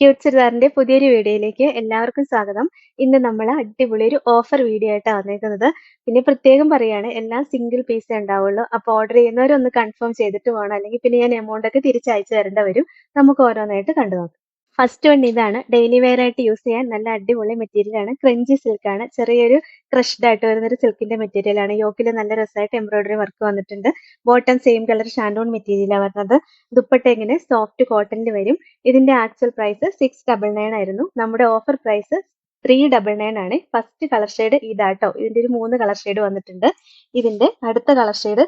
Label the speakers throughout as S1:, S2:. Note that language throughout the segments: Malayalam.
S1: ക്യൂട്ട് ചുരിദാറിന്റെ പുതിയൊരു വീഡിയോയിലേക്ക് എല്ലാവർക്കും സ്വാഗതം ഇന്ന് നമ്മൾ അടിപൊളി ഒരു ഓഫർ വീഡിയോ ആയിട്ടാണ് വന്നേക്കുന്നത് പിന്നെ പ്രത്യേകം പറയുകയാണ് എല്ലാം സിംഗിൾ പീസേ ഉണ്ടാവുള്ളൂ അപ്പൊ ഓർഡർ ചെയ്യുന്നവരൊന്ന് കൺഫേം ചെയ്തിട്ട് പോകണം അല്ലെങ്കിൽ പിന്നെ ഞാൻ എമൗണ്ട് ഒക്കെ തിരിച്ചയച്ചു തരേണ്ട വരും നമുക്ക് ഓരോന്നായിട്ട് കണ്ടു നോക്കാം ഫസ്റ്റ് വൺ ഇതാണ് ഡെയിലി വെയർ ആയിട്ട് യൂസ് ചെയ്യാൻ നല്ല അടിപൊളി മെറ്റീരിയൽ ആണ് ക്രഞ്ചി സിൽക്ക് ആണ് ചെറിയൊരു ക്രഷ്ഡ് ആയിട്ട് വരുന്ന ഒരു സിൽക്കിന്റെ മെറ്റീരിയൽ ആണ് യോക്കിൽ നല്ല രസമായിട്ട് എംബ്രോയിഡറി വർക്ക് വന്നിട്ടുണ്ട് ബോട്ടം സെയിം കളർ ഷാൻഡോൺ മെറ്റീരിയലാണ് വരുന്നത് ദുപ്പട്ട ഇങ്ങനെ സോഫ്റ്റ് കോട്ടണിൽ വരും ഇതിന്റെ actual price six double nine ആയിരുന്നു നമ്മുടെ offer price three double nine ആണ് ഫസ്റ്റ് കളർ ഷെയ്ഡ് ഇതാട്ടോ ഇതിന്റെ ഒരു മൂന്ന് കളർ ഷെയ്ഡ് വന്നിട്ടുണ്ട് ഇതിന്റെ അടുത്ത കളർ ഷെയ്ഡ്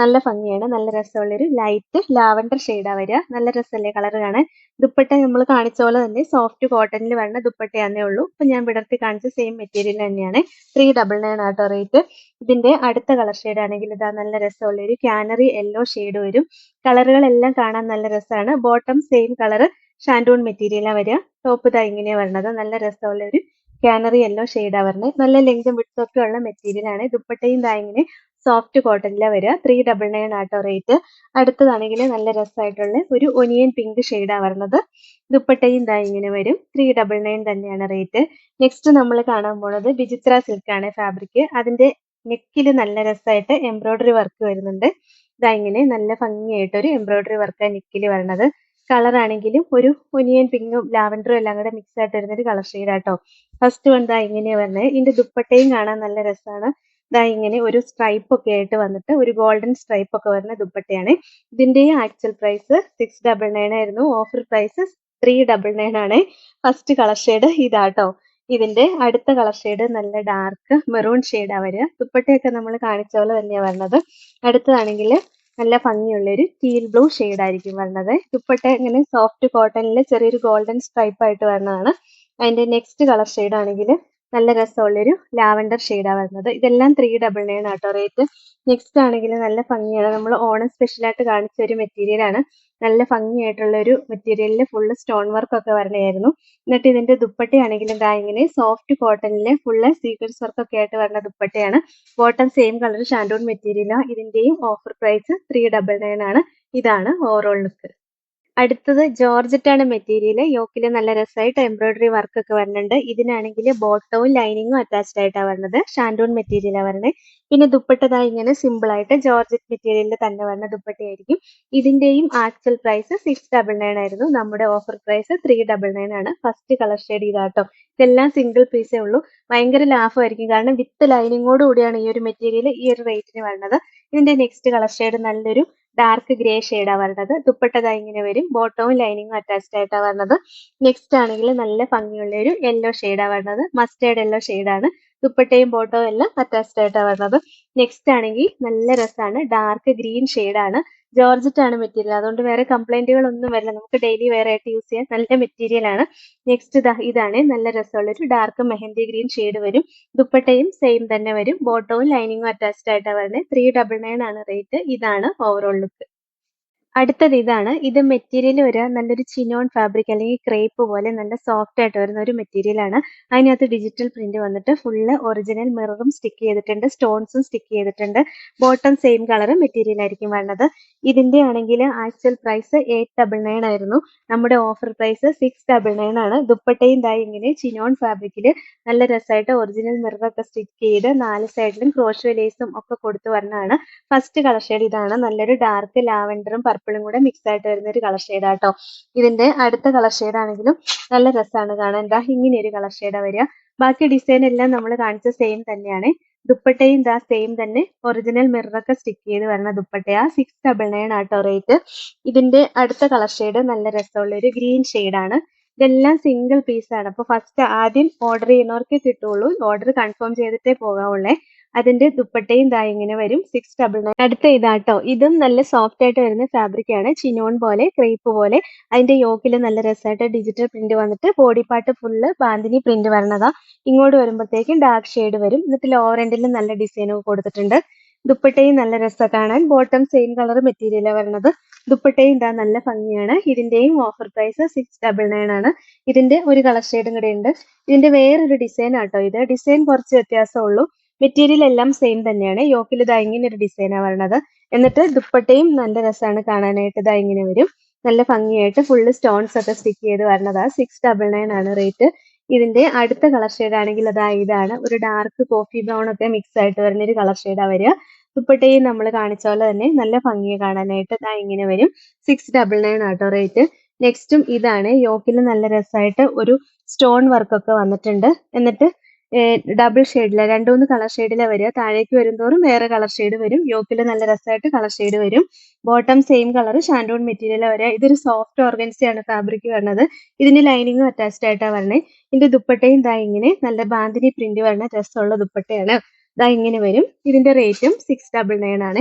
S1: നല്ല ഭംഗിയാണ് നല്ല രസമുള്ളൊരു ലൈറ്റ് ലാവൻഡർ ഷെയ്ഡാണ് വരിക നല്ല രസമല്ലേ കളർ കാണാൻ ദുപ്പട്ട നമ്മൾ കാണിച്ച പോലെ തന്നെ സോഫ്റ്റ് കോട്ടണിൽ വരുന്ന ദുപ്പട്ടയാന്നേ ഉള്ളൂ ഇപ്പൊ ഞാൻ വിടർത്തി കാണിച്ച സെയിം മെറ്റീരിയൽ തന്നെയാണ് ത്രീ ഡബിൾ നയൻ ആട്ടോ റേറ്റ് ഇതിന്റെ അടുത്ത കളർ ഷെയ്ഡ് ആണെങ്കിൽ ഇതാ നല്ല രസമുള്ള ഒരു കാനറി യെല്ലോ ഷെയ്ഡ് വരും കളറുകളെല്ലാം കാണാൻ നല്ല രസമാണ് ബോട്ടം സെയിം കളർ ഷാൻഡൂൺ മെറ്റീരിയലാണ് വരിക ടോപ്പ് ഇതാ ഇങ്ങനെയാണ് വരണത് നല്ല രസമുള്ള ഒരു കാനറി യെല്ലോ ഷെയ്ഡ് വരുന്നത് നല്ല ലെങ്തും വിട്ടൊക്കെ ഉള്ള മെറ്റീരിയൽ ആണ് ദുപ്പട്ടയും ദായിങ്ങിന് സോഫ്റ്റ് കോട്ടണിലാണ് വരിക ത്രീ ഡബിൾ നയൻ ആട്ടോ റേറ്റ് അടുത്തതാണെങ്കിൽ നല്ല രസമായിട്ടുള്ള ഒരു ഒനിയൻ പിങ്ക് ഷെയ്ഡ് വരുന്നത് ദുപ്പട്ടയും ദാ വരും ത്രീ ഡബിൾ നയൻ തന്നെയാണ് റേറ്റ് നെക്സ്റ്റ് നമ്മൾ കാണാൻ പോണത് വിചിത്ര സിൽക്കാണ് ഫാബ്രിക് അതിന്റെ നെക്കിൽ നല്ല രസമായിട്ട് എംബ്രോയിഡറി വർക്ക് വരുന്നുണ്ട് ഇതാ ഇങ്ങനെ നല്ല ഭംഗിയായിട്ടൊരു എംബ്രോയിഡറി വർക്കാണ് നെക്കിൽ വരണത് കളർ ആണെങ്കിലും ഒരു ഒനിയൻ പിങ്കും ലാവൻഡറും എല്ലാം കൂടെ മിക്സ് ആയിട്ട് വരുന്നൊരു കളർ ഷെയ്ഡാട്ടോ ഫസ്റ്റ് വൺ ദാ ഇങ്ങനെയാ വരുന്നത് ഇതിന്റെ ദുപ്പട്ടയും കാണാൻ നല്ല രസമാണ് ദാ ഇങ്ങനെ ഒരു സ്ട്രൈപ്പ് ഒക്കെ ആയിട്ട് വന്നിട്ട് ഒരു ഗോൾഡൻ സ്ട്രൈപ്പ് ഒക്കെ വരുന്ന ദുപ്പട്ടയാണ് ഇതിന്റെ actual price six double nine ആയിരുന്നു offer price three double nine ആണ് ഫസ്റ്റ് കളർ ഷെയ്ഡ് ഇതാട്ടോ ഇതിന്റെ അടുത്ത കളർ ഷെയ്ഡ് നല്ല ഡാർക്ക് മെറൂൺ ഷെയ്ഡാ വരിക ദുപ്പട്ടയൊക്കെ നമ്മൾ കാണിച്ച പോലെ തന്നെയാണ് വരുന്നത് അടുത്തതാണെങ്കിൽ നല്ല ഭംഗിയുള്ള ഒരു ടീൽ ബ്ലൂ ആയിരിക്കും വരുന്നത് ദുപ്പട്ട ഇങ്ങനെ സോഫ്റ്റ് കോട്ടണിൽ ചെറിയൊരു ഗോൾഡൻ സ്ട്രൈപ്പ് ആയിട്ട് വരുന്നതാണ് അതിന്റെ നെക്സ്റ്റ് കളർ ഷെയ്ഡ് ആണെങ്കിൽ നല്ല രസമുള്ളൊരു ലാവൻഡർ ഷെയ്ഡാണ് വരുന്നത് ഇതെല്ലാം ത്രീ ഡബിൾ നയൻ ആട്ടോ റേറ്റ് നെക്സ്റ്റ് ആണെങ്കിൽ നല്ല ഭംഗിയാണ് നമ്മൾ ഓണം സ്പെഷ്യൽ ആയിട്ട് കാണിച്ച ഒരു മെറ്റീരിയൽ ആണ് നല്ല ഭംഗിയായിട്ടുള്ള ഒരു മെറ്റീരിയലിൽ ഫുള്ള് സ്റ്റോൺ വർക്ക് ഒക്കെ വരണയായിരുന്നു എന്നിട്ട് ഇതിന്റെ ദുപ്പട്ടയാണെങ്കിലും ദാ ഇങ്ങനെ സോഫ്റ്റ് കോട്ടണിലെ ഫുള്ള് സീക്വൻസ് വർക്ക് ഒക്കെ ആയിട്ട് വരുന്ന ദുപ്പട്ടയാണ് ബോട്ടം സെയിം കളർ ഷാൻഡോൺ മെറ്റീരിയലാണ് ഇതിന്റെയും offer price three double nine ആണ് ഇതാണ് ഓവറോൾ ലുക്ക് അടുത്തത് ജോർജറ്റാണ് മെറ്റീരിയൽ യോക്കിൽ നല്ല രസമായിട്ട് എംബ്രോയിഡറി വർക്ക് ഒക്കെ വരുന്നുണ്ട് ഇതിനാണെങ്കിൽ ബോട്ടവും ലൈനിങ്ങും അറ്റാച്ച്ഡ് ആയിട്ടാണ് വരുന്നത് ഷാൻഡൂൺ മെറ്റീരിയലാണ് വരുന്നത് പിന്നെ ദുപ്പട്ടതായി ഇങ്ങനെ സിമ്പിൾ ആയിട്ട് ജോർജറ്റ് മെറ്റീരിയലിൽ തന്നെ വരുന്ന ദുപ്പട്ടയായിരിക്കും ഇതിന്റെയും actual price six double nine ആയിരുന്നു നമ്മുടെ offer price three double nine ആണ് ഫസ്റ്റ് കളർ ഷെയ്ഡ് ഇതാട്ടോ ഇതെല്ലാം സിംഗിൾ പീസേ ഉള്ളൂ ഭയങ്കര ലാഭമായിരിക്കും കാരണം വിത്ത് ലൈനിങ്ങോട് കൂടിയാണ് ഈ ഒരു മെറ്റീരിയൽ ഈ ഒരു റേറ്റിന് വരുന്നത് ഇതിന്റെ നെക്സ്റ്റ് കളർ ഷെയ്ഡ് നല്ലൊരു ഡാർക്ക് ഗ്രേ ഷെയ്ഡാണ് വരുന്നത് ദുപ്പട്ട ദാ ഇങ്ങനെ വരും ബോട്ടവും ലൈനിങ്ങും അറ്റാച്ച്ഡ് ആയിട്ടാണ് വരുന്നത് നെക്സ്റ്റ് ആണെങ്കിൽ നല്ല ഭംഗിയുള്ള ഒരു യെല്ലോ ഷെയ്ഡാണ് വരുന്നത് മസ്റ്റേർഡ് യെല്ലോ ഷെയ്ഡാണ് ദുപ്പട്ടയും ബോട്ടവും എല്ലാം അറ്റാച്ച്ഡ് ആയിട്ടാണ് വരുന്നത് നെക്സ്റ്റ് ആണെങ്കിൽ നല്ല രസമാണ് ഡാർക്ക് ഗ്രീൻ ഷെയ്ഡാണ് ജോർജറ്റ് ആണ് മെറ്റീരിയൽ അതുകൊണ്ട് വേറെ കംപ്ലൈന്റുകളൊന്നും വരില്ല നമുക്ക് ഡെയിലി വേറെ ആയിട്ട് യൂസ് ചെയ്യാൻ നല്ല മെറ്റീരിയൽ ആണ് നെക്സ്റ്റ് ഇതാ ഇതാണ് നല്ല രസമുള്ള ഒരു ഡാർക്ക് മെഹന്തി ഗ്രീൻ ഷെയ്ഡ് വരും ദുപ്പട്ടയും സെയിം തന്നെ വരും ബോട്ടവും ലൈനിങ്ങും അറ്റാച്ച്ഡ് ആയിട്ടാണ് വരുന്നത് ത്രീ ഡബിൾ നയൻ ആണ് റേറ്റ് ഇതാണ് ഓവറോൾ ലുക്ക് അടുത്തത് ഇതാണ് ഇത് മെറ്റീരിയൽ വരിക നല്ലൊരു ചിനോൺ ഫാബ്രിക് അല്ലെങ്കിൽ ക്രേപ്പ് പോലെ നല്ല സോഫ്റ്റ് ആയിട്ട് വരുന്ന ഒരു മെറ്റീരിയൽ ആണ് അതിനകത്ത് ഡിജിറ്റൽ പ്രിന്റ് വന്നിട്ട് ഫുള്ള് ഒറിജിനൽ മിററും സ്റ്റിക്ക് ചെയ്തിട്ടുണ്ട് സ്റ്റോൺസും സ്റ്റിക്ക് ചെയ്തിട്ടുണ്ട് ബോട്ടം സെയിം കളർ മെറ്റീരിയൽ ആയിരിക്കും വേണ്ടത് ഇതിന്റെ ആണെങ്കിൽ actual price eight double nine ആയിരുന്നു നമ്മുടെ offer price six double nine ആണ് ദുപ്പട്ടയും ഇതായി ഇങ്ങനെ ചിനോൺ ഫാബ്രിക്കിൽ നല്ല രസമായിട്ട് ഒറിജിനൽ മിററൊക്കെ സ്റ്റിക്ക് ചെയ്ത് നാല് സൈഡിലും ക്രോഷ്വ ലേസും ഒക്കെ കൊടുത്തു വരുന്നതാണ് ഫസ്റ്റ് കളർ ഷെയ്ഡ് ഇതാണ് നല്ലൊരു ഡാർക്ക് ലാവൻഡറും പൈനാപ്പിളും കൂടെ മിക്സ് ആയിട്ട് വരുന്ന ഒരു കളർ ഷെയ്ഡാട്ടോ ഇതിന്റെ അടുത്ത കളർ ഷെയ്ഡാണെങ്കിലും നല്ല രസമാണ് കാണാൻ എന്താ ഇങ്ങനെ ഒരു കളർ ഷെയ്ഡാ വരിക ബാക്കി ഡിസൈൻ എല്ലാം നമ്മൾ കാണിച്ച സെയിം തന്നെയാണ് ദുപ്പട്ടയും ദാ സെയിം തന്നെ ഒറിജിനൽ മിററൊക്കെ സ്റ്റിക്ക് ചെയ്ത് വരണ ദുപ്പട്ടയാ സിക്സ് ഡബിൾ നയൻ ആട്ടോ റേറ്റ് ഇതിന്റെ അടുത്ത കളർ ഷെയ്ഡ് നല്ല രസമുള്ള ഒരു ഗ്രീൻ ആണ് ഇതെല്ലാം സിംഗിൾ പീസാണ് അപ്പോൾ ഫസ്റ്റ് ആദ്യം ഓർഡർ ചെയ്യുന്നവർക്കേ കിട്ടുള്ളൂ ഓർഡർ കൺഫേം ചെയ്തിട്ടേ പോകാവുള്ളേ അതിന്റെ ദുപ്പട്ടയും ദാ ഇങ്ങനെ വരും സിക്സ് ഡബിൾ നയൻ അടുത്ത ഇതാട്ടോ ഇതും നല്ല സോഫ്റ്റ് ആയിട്ട് വരുന്ന ഫാബ്രിക് ആണ് ചിനോൺ പോലെ ക്രേപ്പ് പോലെ അതിന്റെ യോക്കിൽ നല്ല രസമായിട്ട് ഡിജിറ്റൽ പ്രിന്റ് വന്നിട്ട് body part full bandhani print വരണതാ ഇങ്ങോട്ട് വരുമ്പോഴത്തേക്കും ഡാർക്ക് ഷെയ്ഡ് വരും എന്നിട്ട് ലോവർ എൻഡിൽ നല്ല ഡിസൈൻ കൊടുത്തിട്ടുണ്ട് ദുപ്പട്ടയും നല്ല രസം കാണാൻ ബോട്ടം സെയിം കളർ മെറ്റീരിയലാണ് വരുന്നത് ദുപ്പട്ടയും ഇതാ നല്ല ഭംഗിയാണ് ഇതിന്റെയും offer price six double nine ആണ് ഇതിന്റെ ഒരു കളർ ഷെയ്ഡും കൂടെ ഉണ്ട് ഇതിന്റെ വേറൊരു ഡിസൈൻ ആട്ടോ ഇത് ഡിസൈൻ കുറച്ച് വ്യത്യാസമുള്ളൂ മെറ്റീരിയൽ എല്ലാം സെയിം തന്നെയാണ് യോക്കിൽ ഇതാ ഇങ്ങനെ ഒരു ഡിസൈനാണ് വരണത് എന്നിട്ട് ദുപ്പട്ടയും നല്ല രസമാണ് കാണാനായിട്ട് ഇതാ ഇങ്ങനെ വരും നല്ല ഭംഗിയായിട്ട് ഫുള്ള് സ്റ്റോൺസ് ഒക്കെ സ്റ്റിക്ക് ചെയ്ത് വരണതാ സിക്സ് ഡബിൾ നയൻ ആണ് റേറ്റ് ഇതിന്റെ അടുത്ത കളർ ഷെയ്ഡ് ആണെങ്കിൽ അതാ ഇതാണ് ഒരു ഡാർക്ക് കോഫി ബ്രൗൺ ഒക്കെ മിക്സ് ആയിട്ട് വരുന്ന ഒരു കളർ ഷെയ്ഡാ വരിക ദുപ്പട്ടയും നമ്മൾ കാണിച്ച പോലെ തന്നെ നല്ല ഭംഗിയെ കാണാനായിട്ട് ഇതാ ഇങ്ങനെ വരും സിക്സ് ഡബിൾ നയൻ ആട്ടോ റേറ്റ് നെക്സ്റ്റും ഇതാണ് യോക്കിൽ നല്ല രസമായിട്ട് ഒരു സ്റ്റോൺ വർക്ക് ഒക്കെ വന്നിട്ടുണ്ട് എന്നിട്ട് ഡബിൾ ഷെയ്ഡിലെ രണ്ടു മൂന്ന് കളർ ഷെയ്ഡിലെ വരിക താഴേക്ക് വരുന്തോറും വേറെ കളർ ഷെയ്ഡ് വരും യോക്കിൽ നല്ല രസമായിട്ട് കളർ ഷെയ്ഡ് വരും ബോട്ടം സെയിം കളർ ഷാൻഡോൺ മെറ്റീരിയൽ വരിക ഇതൊരു സോഫ്റ്റ് ഓർഗൻസിയാണ് ഫാബ്രിക് വരുന്നത് ഇതിന്റെ ലൈനിങ്ങും അറ്റാച്ച്ഡ് ആയിട്ടാണ് വരണേ ഇതിന്റെ ദുപ്പട്ടയും ഇതാ ഇങ്ങനെ നല്ല ബാന്തിനി പ്രിന്റ് വരണ രസമുള്ള ദുപ്പട്ടയാണ് ഇതാ ഇങ്ങനെ വരും ഇതിന്റെ റേറ്റും സിക്സ് ഡബിൾ നയൻ ആണ്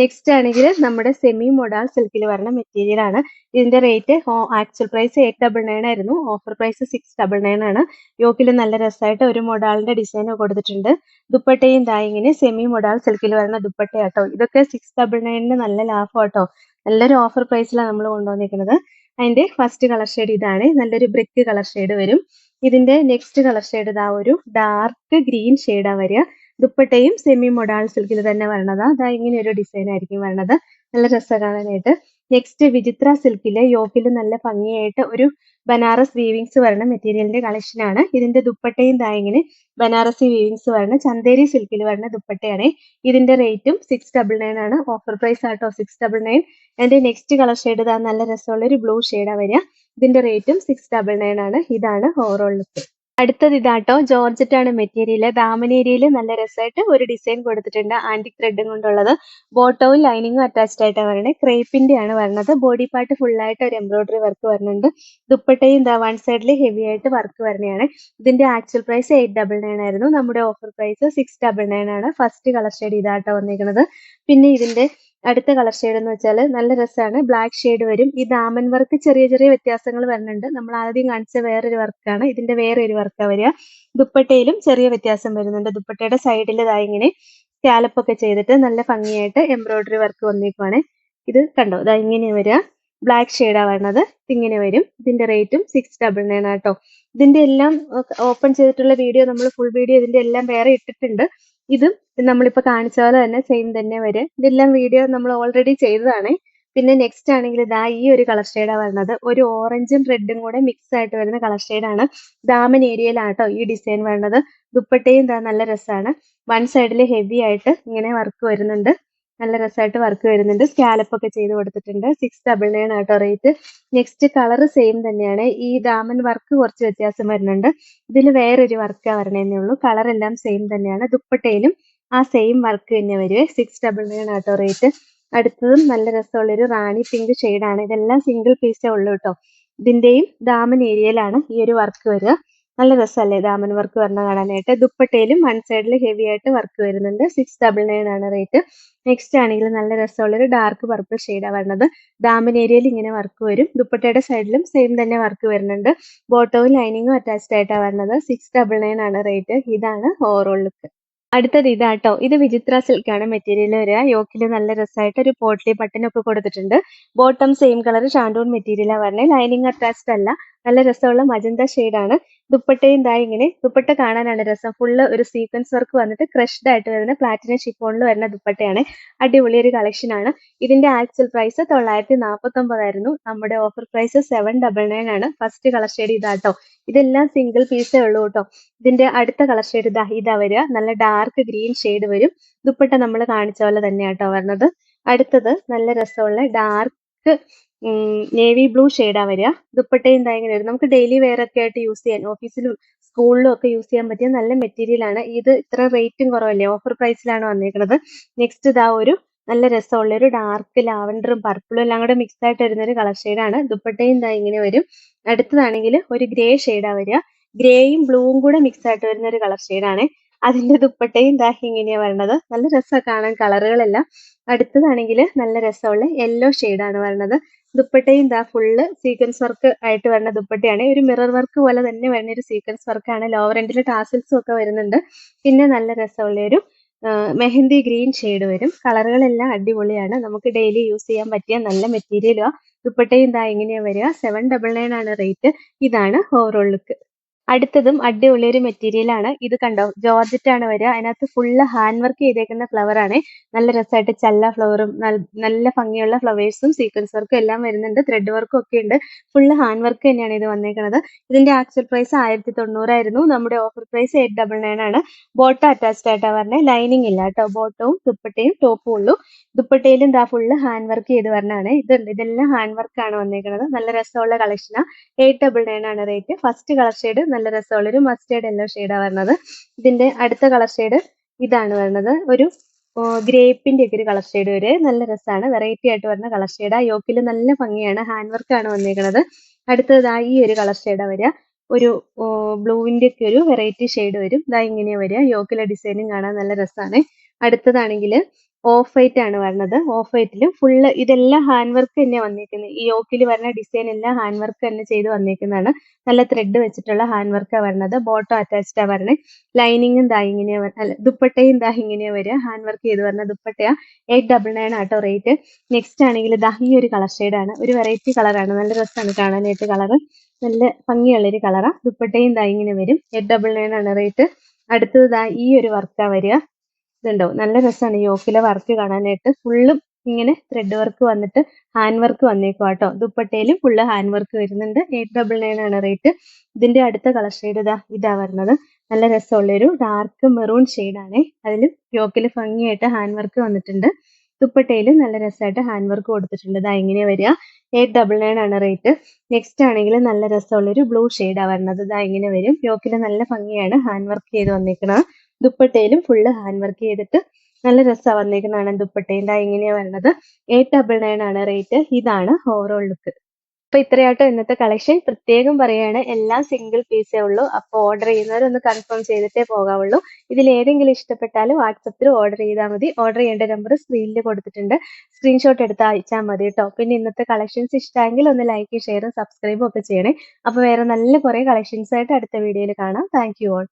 S1: നെക്സ്റ്റ് ആണെങ്കിൽ നമ്മുടെ സെമി മൊഡാൾ സിൽക്കിൽ വരുന്ന മെറ്റീരിയൽ ആണ് ഇതിന്റെ rate actual price eight double nine ആയിരുന്നു offer price six double nine ആണ് യോക്കിൽ നല്ല രസമായിട്ട് ഒരു മൊഡാളിന്റെ ഡിസൈൻ കൊടുത്തിട്ടുണ്ട് ദുപ്പട്ടയും ഇങ്ങനെ സെമി മൊഡാൾ സിൽക്കിൽ വരുന്ന ദുപ്പട്ടയാട്ടോ ഇതൊക്കെ സിക്സ് ഡബിൾ നയനിന് നല്ല ആട്ടോ നല്ലൊരു ഓഫർ പ്രൈസിലാണ് നമ്മൾ കൊണ്ടുവന്നിരിക്കുന്നത് അതിന്റെ ഫസ്റ്റ് കളർ ഷെയ്ഡ് ഇതാണ് നല്ലൊരു ബ്രിക്ക് കളർ ഷെയ്ഡ് വരും ഇതിന്റെ നെക്സ്റ്റ് കളർ ഷെയ്ഡ് ഇതാ ഒരു ഡാർക്ക് ഗ്രീൻ ഷെയ്ഡാണ് വരിക ദുപ്പട്ടയും സെമി മൊഡാൾ സിൽക്കിൽ തന്നെ വരണതാ അതാ ഇങ്ങനെ ഒരു ഡിസൈൻ ആയിരിക്കും വരണത് നല്ല രസ കാണാനായിട്ട് നെക്സ്റ്റ് വിചിത്ര സിൽക്കിലെ യോക്കിൽ നല്ല ഭംഗിയായിട്ട് ഒരു ബനാറസ് വീവിങ്സ് വരണ മെറ്റീരിയലിന്റെ കളക്ഷൻ ആണ് ഇതിന്റെ ദുപ്പട്ടയും തായങ്ങനെ ബനാറസി വീവിങ്സ് വരണ ചന്തേരി സിൽക്കിൽ വരണ ദുപ്പട്ടയാണ് ഇതിന്റെ റേറ്റും സിക്സ് ഡബിൾ നയൻ ആണ് ഓഫർ പ്രൈസ് ആട്ടോ സിക്സ് ഡബിൾ നയൻ അതിന്റെ നെക്സ്റ്റ് കളർ ഷെയ്ഡ് ഇതാ നല്ല രസമുള്ള ഒരു ബ്ലൂ ഷെയ്ഡാണ് വരിക ഇതിന്റെ റേറ്റും സിക്സ് ഡബിൾ നയൻ ആണ് ഇതാണ് ഓവറോൾ ലുക്ക് അടുത്തത് ഇതാട്ടോ ജോർജറ്റാണ് മെറ്റീരിയൽ ദാമനേരിയയിൽ നല്ല രസമായിട്ട് ഒരു ഡിസൈൻ കൊടുത്തിട്ടുണ്ട് ആന്റിക് ത്രെഡും കൊണ്ടുള്ളത് ബോട്ടവും ലൈനിങ്ങും അറ്റാച്ച്ഡ് ആയിട്ടാണ് വരുന്നത് ക്രേപ്പിന്റെ ആണ് വരുന്നത് ബോഡി പാർട്ട് ഫുൾ ആയിട്ട് ഒരു എംബ്രോയിഡറി വർക്ക് വരുന്നുണ്ട് ദുപ്പട്ടയും വൺ സൈഡിൽ ഹെവി ആയിട്ട് വർക്ക് വരുന്നതാണ് ഇതിന്റെ actual price eight double nine ആയിരുന്നു നമ്മുടെ offer price six double nine ആണ് ഫസ്റ്റ് കളർ ഷെയ്ഡ് ഇതാട്ടോ വന്നിരിക്കുന്നത് പിന്നെ ഇതിന്റെ അടുത്ത കളർ ഷെയ്ഡ് എന്ന് വെച്ചാൽ നല്ല രസമാണ് ബ്ലാക്ക് ഷെയ്ഡ് വരും ഈ ദാമൻ വർക്ക് ചെറിയ ചെറിയ വ്യത്യാസങ്ങൾ വരുന്നുണ്ട് നമ്മൾ ആദ്യം കാണിച്ച വേറൊരു വർക്കാണ് ഇതിന്റെ വേറെ ഒരു വർക്കാണ് വരിക ദുപ്പട്ടയിലും ചെറിയ വ്യത്യാസം വരുന്നുണ്ട് ദുപ്പട്ടയുടെ സൈഡിലതായി ഇങ്ങനെ സ്കാലപ്പൊക്കെ ചെയ്തിട്ട് നല്ല ഭംഗിയായിട്ട് എംബ്രോയിഡറി വർക്ക് വന്നിരിക്കുവാണ് ഇത് കണ്ടോ ഇതാ ഇങ്ങനെ വരിക ബ്ലാക്ക് ഷെയ്ഡാണ് വരുന്നത് ഇങ്ങനെ വരും ഇതിന്റെ റേറ്റും സിക്സ് ഡബിൾ നയൻ ആട്ടോ ഇതിന്റെ എല്ലാം ഓപ്പൺ ചെയ്തിട്ടുള്ള വീഡിയോ നമ്മൾ ഫുൾ വീഡിയോ ഇതിന്റെ എല്ലാം വേറെ ഇട്ടിട്ടുണ്ട് ഇതും നമ്മളിപ്പോൾ കാണിച്ച പോലെ തന്നെ സെയിം തന്നെ വരും ഇതെല്ലാം വീഡിയോ നമ്മൾ ഓൾറെഡി ചെയ്തതാണ് പിന്നെ നെക്സ്റ്റ് ആണെങ്കിൽ ഇതാ ഈ ഒരു കളർ ഷെയ്ഡാണ് വരുന്നത് ഒരു ഓറഞ്ചും റെഡും കൂടെ മിക്സ് ആയിട്ട് വരുന്ന കളർ ഷെയ്ഡാണ് ദാമൻ ഏരിയയിലാട്ടോ ഈ ഡിസൈൻ വരുന്നത് ദുപ്പട്ടയും നല്ല രസമാണ് വൺ സൈഡിൽ ഹെവി ആയിട്ട് ഇങ്ങനെ വർക്ക് വരുന്നുണ്ട് നല്ല രസമായിട്ട് വർക്ക് വരുന്നുണ്ട് സ്കാലപ്പ് ഒക്കെ ചെയ്ത് കൊടുത്തിട്ടുണ്ട് സിക്സ് ഡബിൾ നയൻ ആട്ടോ റേറ്റ് നെക്സ്റ്റ് കളർ സെയിം തന്നെയാണ് ഈ ദാമൻ വർക്ക് കുറച്ച് വ്യത്യാസം വരുന്നുണ്ട് ഇതിൽ വേറൊരു വർക്കാണ് വരണേന്നേ ഉള്ളൂ കളർ എല്ലാം സെയിം തന്നെയാണ് ദുപ്പട്ടയിലും ആ സെയിം വർക്ക് തന്നെ വരുവേ സിക്സ് ഡബിൾ നയൻ ആട്ടോ റേറ്റ് അടുത്തതും നല്ല രസമുള്ളൊരു റാണി പിങ്ക് ഷെയ്ഡാണ് ഇതെല്ലാം സിംഗിൾ പീസേ ഉള്ളൂ കേട്ടോ ഇതിൻ്റെയും ദാമൻ ഏരിയയിലാണ് ഈ ഒരു വർക്ക് വരിക നല്ല രസമല്ലേ ദാമൻ വർക്ക് വരുന്ന കാണാനായിട്ട് ദുപ്പട്ടയിലും വൺ സൈഡിൽ ഹെവി ആയിട്ട് വർക്ക് വരുന്നുണ്ട് സിക്സ് ഡബിൾ നയൻ ആണ് റേറ്റ് നെക്സ്റ്റ് ആണെങ്കിൽ നല്ല രസമുള്ളൊരു ഡാർക്ക് പർപ്പിൾ ഷെയ്ഡാണ് വരണത് ദാമൻ ഏരിയയിൽ ഇങ്ങനെ വർക്ക് വരും ദുപ്പട്ടയുടെ സൈഡിലും സെയിം തന്നെ വർക്ക് വരുന്നുണ്ട് ബോട്ടവും ലൈനിങ്ങും അറ്റാച്ച്ഡ് ആയിട്ടാണ് വരണത് സിക്സ് ഡബിൾ നയൻ ആണ് റേറ്റ് ഇതാണ് ഓവറോൾ ലുക്ക് അടുത്തത് ഇതാട്ടോ ഇത് വിചിത്ര സിൽക്കാണ് മെറ്റീരിയൽ വരിക യോക്കിൽ നല്ല രസമായിട്ട് ഒരു പോട്ട്ലി ബട്ടൺ കൊടുത്തിട്ടുണ്ട് ബോട്ടം സെയിം കളർ ഷാൻഡൂൺ മെറ്റീരിയലാണ് വരണേ ലൈനിങ് അറ്റാച്ച്ഡ് അല്ല നല്ല രസമുള്ള മജന്ത ഷെയ്ഡാണ് ദുപ്പട്ടയും ദാ ഇങ്ങനെ ദുപ്പട്ട കാണാനാണ് രസം ഫുള്ള് ഒരു സീക്വൻസ് വർക്ക് വന്നിട്ട് ക്രഷ്ഡ് ആയിട്ട് വരുന്ന പ്ലാറ്റിനം ഷിഫോണിൽ വരുന്ന ദുപ്പട്ടയാണ് അടിപൊളി ഒരു കളക്ഷൻ ആണ് ഇതിന്റെ ആക്ച്വൽ പ്രൈസ് തൊള്ളായിരത്തി നാൽപ്പത്തൊമ്പതായിരുന്നു നമ്മുടെ offer price seven double nine ആണ് ഫസ്റ്റ് കളർ ഷെയ്ഡ് ഇതാട്ടോ ഇതെല്ലാം സിംഗിൾ പീസേ ഉള്ളൂ കേട്ടോ ഇതിന്റെ അടുത്ത കളർ ഷെയ്ഡ് ഇതാ ഇതാ വരിക നല്ല ഡാർക്ക് ഗ്രീൻ ഷെയ്ഡ് വരും ദുപ്പട്ട നമ്മൾ കാണിച്ച പോലെ തന്നെയാട്ടോ വരുന്നത് അടുത്തത് നല്ല രസമുള്ള ഡാർക്ക് നേവി ബ്ലൂ ഷെയ്ഡാണ് വരിക ദുപ്പട്ടയും എന്താ ഇങ്ങനെ വരും നമുക്ക് ഡെയിലി വെയർ ഒക്കെ ആയിട്ട് യൂസ് ചെയ്യാൻ ഓഫീസിലും സ്കൂളിലും ഒക്കെ യൂസ് ചെയ്യാൻ പറ്റിയ നല്ല മെറ്റീരിയൽ ആണ് ഇത് ഇത്ര റേറ്റും കുറവല്ലേ ഓഫർ പ്രൈസിലാണ് വന്നേക്കുന്നത് നെക്സ്റ്റ് ഇതാ ഒരു നല്ല രസമുള്ള ഒരു ഡാർക്ക് ലാവൻഡറും പർപ്പിളും എല്ലാം കൂടെ മിക്സ് ആയിട്ട് വരുന്ന ഒരു കളർ ഷെയ്ഡാണ് ദുപ്പട്ടയും ഇതാ ഇങ്ങനെ വരും അടുത്തതാണെങ്കിൽ ഒരു ഗ്രേ ഷെയ്ഡാണ് വരിക ഗ്രേയും ബ്ലൂവും കൂടെ മിക്സ് ആയിട്ട് വരുന്ന ഒരു കളർ ഷെയ്ഡാണ് അതിന്റെ ദുപ്പട്ടയും ഇതാ ഇങ്ങനെയാ വരണത് നല്ല രസമാണ് കാണാൻ കളറുകളെല്ലാം അടുത്തതാണെങ്കിൽ നല്ല രസമുള്ള യെല്ലോ ഷെയ്ഡാണ് വരണത് ദുപ്പട്ടയും ഇതാ ഫുള്ള് സീക്വൻസ് വർക്ക് ആയിട്ട് വരുന്ന ദുപ്പട്ടയാണ് ഒരു മിറർ വർക്ക് പോലെ തന്നെ വരുന്ന ഒരു സീക്വൻസ് വർക്കാണ് ലോവർ എൻഡിൽ ടാസിൽസും ഒക്കെ വരുന്നുണ്ട് പിന്നെ നല്ല രസമുള്ള ഒരു മെഹന്തി ഗ്രീൻ ഷെയ്ഡ് വരും കളറുകളെല്ലാം അടിപൊളിയാണ് നമുക്ക് ഡെയിലി യൂസ് ചെയ്യാൻ പറ്റിയ നല്ല മെറ്റീരിയലാണ് ദുപ്പട്ടയും ഇതാ എങ്ങനെയാ വരിക സെവൻ ഡബിൾ നയൻ ആണ് റേറ്റ് ഇതാണ് ഓവറോൾ ലുക്ക് അടുത്തതും അടിപൊളി ഒരു മെറ്റീരിയൽ ആണ് ഇത് കണ്ടോ ജോർജറ്റ് ആണ് വരിക അതിനകത്ത് ഫുള്ള് ഹാൻഡ് വർക്ക് ചെയ്തേക്കുന്ന ഫ്ലവർ ആണ് നല്ല രസമായിട്ട് ചല്ല ഫ്ലവറും നല്ല ഭംഗിയുള്ള ഫ്ലവേഴ്സും സീക്വൻസ് വർക്കും എല്ലാം വരുന്നുണ്ട് ത്രെഡ് വർക്കും ഒക്കെ ഉണ്ട് ഫുള്ള് ഹാൻഡ് വർക്ക് തന്നെയാണ് ഇത് വന്നേക്കുന്നത് ഇതിന്റെ ആക്ച്വൽ പ്രൈസ് ആയിരത്തി തൊണ്ണൂറായിരുന്നു നമ്മുടെ offer price eight double nine ആണ് ബോട്ട അറ്റാച്ച്ഡ് ആയിട്ടാണ് പറഞ്ഞത് ലൈനിങ് ഇല്ല കേട്ടോ ബോട്ടവും ദുപ്പട്ടയും ടോപ്പും ഉള്ളൂ ദുപ്പട്ടയിലും ഇതാ ഫുള്ള് ഹാൻഡ് വർക്ക് ചെയ്ത് വരണാണ് ഇതുണ്ട് ഇതെല്ലാം ഹാൻഡ് വർക്ക് ആണ് വന്നേക്കുന്നത് നല്ല രസമുള്ള കളക്ഷനാണ് എയ്റ്റ് ഡബിൾ നയൻ ആണ് റേറ്റ് ഫസ്റ്റ് കളർ ഷെയ്ഡ് നല്ല രസമുള്ള ഒരു മസ്റ്റേഡ് എല്ലോ ഷെയ്ഡാണ് വരുന്നത് ഇതിന്റെ അടുത്ത കളർ ഷെയ്ഡ് ഇതാണ് വരുന്നത് ഒരു ഗ്രേപ്പിന്റെ ഒക്കെ ഒരു കളർ ഷെയ്ഡ് വരെ നല്ല രസമാണ് വെറൈറ്റി ആയിട്ട് വരുന്ന കളർ ഷെയ്ഡാ യോക്കിൽ നല്ല ഭംഗിയാണ് ഹാൻഡ് വർക്കാണ് വന്നിരിക്കുന്നത് അടുത്തതാ ഈ ഒരു കളർ ഷെയ്ഡാ വരിക ഒരു ബ്ലൂവിന്റെ ഒക്കെ ഒരു വെറൈറ്റി ഷെയ്ഡ് വരും ഇതാ ഇങ്ങനെയാ വരിക യോക്കിലെ ഡിസൈനും കാണാൻ നല്ല രസമാണ് അടുത്തതാണെങ്കിൽ ഓഫ് വൈറ്റ് ആണ് വരുന്നത് ഓഫ് വൈറ്റിൽ ഫുള്ള് ഇതെല്ലാം ഹാൻഡ് വർക്ക് തന്നെ വന്നിരിക്കുന്നത് ഈ ഓക്കിൽ വരുന്ന ഡിസൈൻ എല്ലാം ഹാൻഡ് വർക്ക് തന്നെ ചെയ്ത് വന്നിരിക്കുന്നതാണ് നല്ല ത്രെഡ് വെച്ചിട്ടുള്ള ഹാൻഡ് വർക്കാണ് വരുന്നത് ബോട്ടോ ആണ് വരണത് ലൈനിങ്ങും ദാ ഇങ്ങനെയാണ് അല്ല ദുപ്പട്ടയും ദാ ഇങ്ങനെയാണ് വരിക ഹാൻഡ് വർക്ക് ചെയ്ത് വരുന്ന ദുപ്പട്ടയാ എയ്റ്റ് ഡബിൾ നയൻ ആട്ടോ റേറ്റ് നെക്സ്റ്റ് ആണെങ്കിൽ ദാ ഈ ഒരു കളർ ഷെയ്ഡാണ് ഒരു വെറൈറ്റി കളറാണ് നല്ല രസമാണ് കാണാനായിട്ട് കളർ നല്ല ഭംഗിയുള്ളൊരു കളറാണ് ദുപ്പട്ടയും ദാ ഇങ്ങനെ വരും എയ്റ്റ് ഡബിൾ നയൻ ആണ് റേറ്റ് അടുത്തത് ദാ ഈ ഒരു വർക്കാണ് വരിക ഇതുണ്ടാവും നല്ല രസമാണ് യോക്കിലെ വർക്ക് കാണാനായിട്ട് ഫുള്ളും ഇങ്ങനെ ത്രെഡ് വർക്ക് വന്നിട്ട് ഹാൻഡ് വർക്ക് വന്നേക്കും കേട്ടോ ദുപ്പട്ടയിലും ഫുള്ള് ഹാൻഡ് വർക്ക് വരുന്നുണ്ട് എയ്റ്റ് ഡബിൾ നയൻ ആണ് റേറ്റ് ഇതിന്റെ അടുത്ത കളർ ഷെയ്ഡ് ഇതാ ഇതാ വരുന്നത് നല്ല രസമുള്ളൊരു ഡാർക്ക് മെറൂൺ ആണ് അതിലും യോക്കിൽ ഭംഗിയായിട്ട് ഹാൻഡ് വർക്ക് വന്നിട്ടുണ്ട് ദുപ്പട്ടയിൽ നല്ല രസമായിട്ട് ഹാൻഡ് വർക്ക് കൊടുത്തിട്ടുണ്ട് ഇതാ ഇങ്ങനെ വരിക എയ്റ്റ് ഡബിൾ നയൻ ആണ് റേറ്റ് നെക്സ്റ്റ് ആണെങ്കിൽ നല്ല രസമുള്ളൊരു ബ്ലൂ ഷെയ്ഡാണ് വരുന്നത് ഇതാ ഇങ്ങനെ വരും യോക്കിൽ നല്ല ഭംഗിയാണ് ഹാൻഡ് വർക്ക് ചെയ്ത് വന്നേക്കുന്നത് ദുപ്പട്ടയിലും ഫുള്ള് ഹാൻഡ് വർക്ക് ചെയ്തിട്ട് നല്ല രസമാണ് വന്നേക്കുന്നതാണ് ദുപ്പട്ടേൻ്റെ ഇങ്ങനെയാ വരുന്നത് എയ്റ്റ് ഡബിൾ നയൻ ആണ് റേറ്റ് ഇതാണ് ഓവറോൾ ലുക്ക് അപ്പൊ ഇത്രയായിട്ടും ഇന്നത്തെ കളക്ഷൻ പ്രത്യേകം പറയുകയാണ് എല്ലാം സിംഗിൾ പീസേ ഉള്ളൂ അപ്പോൾ ഓർഡർ ചെയ്യുന്നവരൊന്ന് കൺഫേം ചെയ്തിട്ടേ പോകാവുള്ളൂ ഇതിൽ ഏതെങ്കിലും ഇഷ്ടപ്പെട്ടാലും വാട്സപ്പിൽ ഓർഡർ ചെയ്താൽ മതി ഓർഡർ ചെയ്യേണ്ട നമ്പർ സ്ക്രീനിൽ കൊടുത്തിട്ടുണ്ട് സ്ക്രീൻഷോട്ട് എടുത്ത് അയച്ചാൽ മതി കേട്ടോ പിന്നെ ഇന്നത്തെ കളക്ഷൻസ് ഇഷ്ടമെങ്കിൽ ഒന്ന് ലൈക്ക് ഷെയർ സബ്സ്ക്രൈബും ഒക്കെ ചെയ്യണേ അപ്പോൾ വേറെ നല്ല കുറേ കളക്ഷൻസ് ആയിട്ട് അടുത്ത വീഡിയോയിൽ കാണാം താങ്ക് യു ഓൾ